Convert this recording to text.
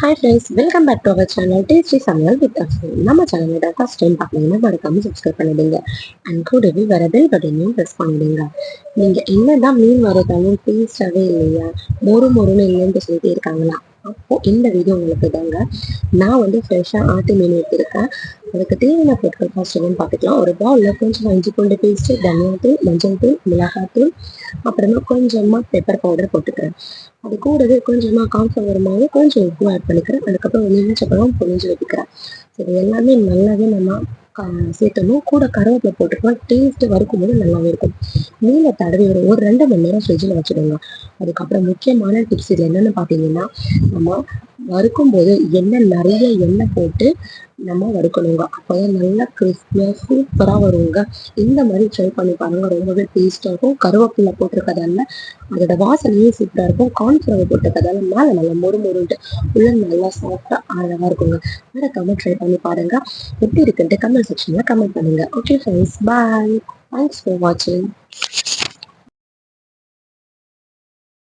Hi friends welcome back to our channel tasty சமையல் with அஃபு நம்ம சேனலோட ஃபர்ஸ்ட் டைம் பார்க்கணும்னா மறக்காம சப்ஸ்கிரைப் பண்ணிடுங்க. அண்ட் கூடவே வர பெல் பட்டனையும் ப்ரெஸ் பண்ணிடுங்க. நீங்கள் என்னதான் மீன் வரதாலும் டேஸ்டாகவே இல்லையா? மொறு மொறுன்னு இல்லைன்னு சொல்லிட்டு இருக்காங்களா? அப்போது இந்த வீடியோ உங்களுக்கு தாங்க நான் வந்து ஃப்ரெஷ்ஷாக ஆட்டு மீன் எடுத்திருக்கேன். அதுக்கு தேவையான பொருட்கள் ஃபர்ஸ்ட் என்னன்னு பார்த்துக்கலாம். ஒரு பவுலில் கொஞ்சம் இஞ்சி பூண்டு பேஸ்ட்டு தனியாத்தூள் மஞ்சள் தூள் மிளகாத்தூள் அப்புறமா கொஞ்சமாக பெப்பர் பவுடர் போட்டுக்கிறேன். அது கூடவே கொஞ்சமாக கான்ஃப்ளவர் மாவு கொஞ்சம் உப்பு ஆட் பண்ணிக்கிறேன். அதுக்கப்புறம் எலுமிச்சப்பழம் புளிஞ்சு வைக்கிறேன் சரி எல்லாமே நல்லாவே நம்ம சேர்த்தணும் கூட கருவேப்பிலை போட்டுக்கலாம் டேஸ்ட் வறுக்கும் போது நல்லாவே இருக்கும். மீனை தடவி ஒரு ஒரு ரெண்டு மணி நேரம் ஃப்ரிட்ஜில் வச்சுடுங்க அதுக்கப்புறம் முக்கியமான டிப்ஸ் இது என்னென்னு பார்த்தீங்கன்னா நம்ம வறுக்கும் போது எண்ணெய் நிறைய எண்ணெய் போட்டு நம்ம வறுக்கணுங்க. அப்போ தான் நல்லா கிறிஸ்பியாக சூப்பராக வருங்க. இந்த மாதிரி ட்ரை பண்ணி பாருங்க. ரொம்பவே டேஸ்ட்டாக இருக்கும். கருவேப்பிலை போட்டிருக்கதால அதோட வாசனையும் சூப்பராக இருக்கும். கார்ன்ஃப்ளவர் போட்டிருக்கதால மேலே நல்லா மொறு மொறுன்ட்டு உள்ள நல்லா சாஃப்டாக அழகாக இருக்குங்க. மறக்காம ட்ரை பண்ணி பாருங்க. எப்படி இருக்குன்ட்டு கமெண்ட் செக்ஷனில் கமெண்ட் பண்ணுங்க. Okay friends bye thanks for வாட்சிங்